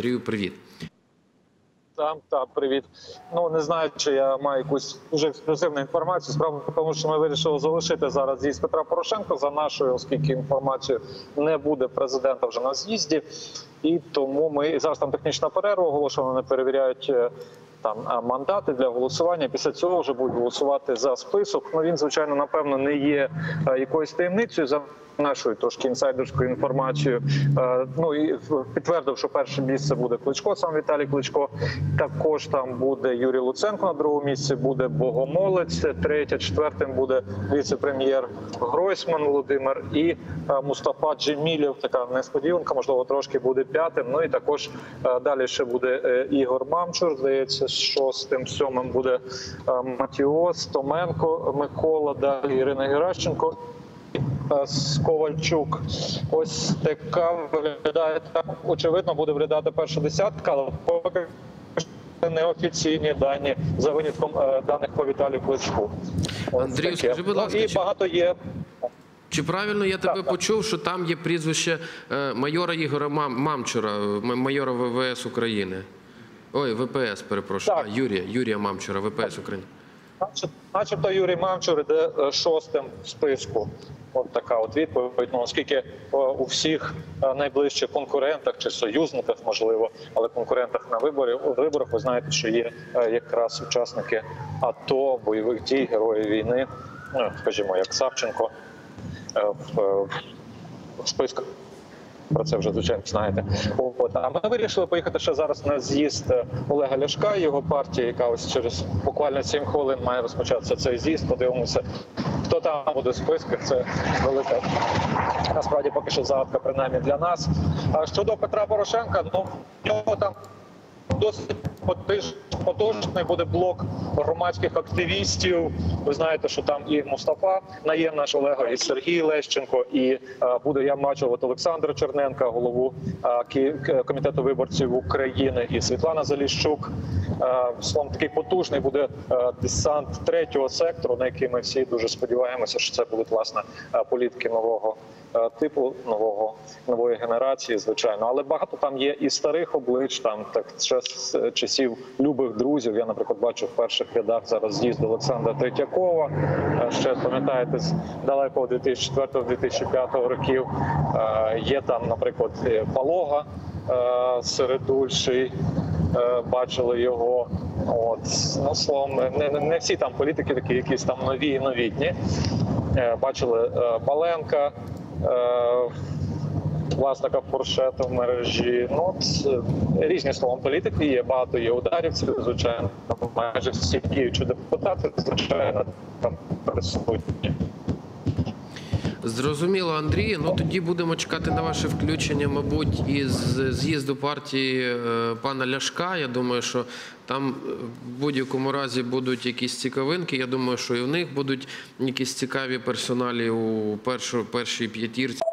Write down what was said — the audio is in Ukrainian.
Андрію, привіт. Там та привіт. Ну не знаю, чи я маю якусь дуже ексклюзивну інформацію. Справа в тому, що ми вирішили залишити зараз з'їзд Петра Порошенка за нашою, оскільки інформацію не буде президента вже на з'їзді, і тому ми зараз там технічна перерва оголошена. Вони перевіряють. Там мандати для голосування. Після цього вже будуть голосувати за список. Ну він звичайно напевно не є е, якоюсь таємницею за нашою трошки інсайдерською інформацією. Е, Ну і підтвердив, що перше місце буде Кличко, сам Віталій Кличко. Також там буде Юрій Луценко на другому місці, буде Богомолець. Третє, четвертим буде віце-прем'єр Гройсман Володимир і е, Мустафа Джемілєв. Така несподіванка, можливо, трошки буде п'ятим. Ну і також далі ще буде Ігор Мамчур. Здається, шостим, сьомим буде е, Матіос Томенко, Микола, далі Ірина Геращенко. Е, з Ковальчук. Ось така виглядає так. Очевидно, буде виглядати перша десятка, але поки що неофіційні дані за винятком е, даних по Віталію Кличку. Ось Андрію, скажи, будь Ну, ласка, і чи- багато є. Чи правильно я тебе Так, так. почув, що там є прізвище майора Ігора Мам- Мамчура, майора ВВС України? Ой, ВПС, перепрошую. Так. А, Юрія, Юрія Мамчура, ВПС України. Начебто Юрій Мамчур іде е, шостим в списку. От така от відповідь. Ну, оскільки е, у всіх е, найближчих конкурентах чи союзниках, можливо, але конкурентах на виборі у виборах, ви знаєте, що є якраз учасники АТО, бойових дій, герої війни, ну скажімо, як Савченко в, в списках. Про це вже звичайно знаєте. От а ми вирішили поїхати ще зараз на з'їзд е, Олега Ляшка, його партії, яка ось через буквально 7 хвилин має розпочатися цей з'їзд. Подивимося, хто там буде в списках. Це велика насправді поки що загадка, принаймні для нас. А щодо Петра Порошенка, ну в нього там досить потужний буде блок громадських активістів. Ви знаєте, що там і Мустафа Наєм, наш Олега, і Сергій Лещенко, і е, буде я бачив от Олександра Черненка, голову е, комітету виборців України, і Світлана Заліщук. Е, Словом, такий потужний буде е, десант третього сектору, на який ми всі дуже сподіваємося, що це будуть власне е, політики нового е, типу, нового нової генерації, звичайно. Але багато там є і старих облич, там так ще з часів любих друзів. Я, наприклад, бачу в перших рядах зараз з'їзд Олександра Третьякова. Е, Ще пам'ятаєте з далекого 2004-2005 років. Е, Є там, наприклад, е, Палога Середульший. Бачили його, от ну словом, не, не, всі там політики, такі якісь там нові і новітні. Бачили Паленка, власника фуршету в мережі. Ну от е, різні словом політики є. Багато є ударівців, звичайно. Майже всі діючі депутати, звичайно, там присутні. Зрозуміло, Андрій. Ну тоді будемо чекати на ваше включення, мабуть, із з'їзду партії е, пана Ляшка. Я думаю, що там е, в будь-якому разі будуть якісь цікавинки. Я думаю, що і в них будуть якісь цікаві персоналі у першу, першій п'ятірці.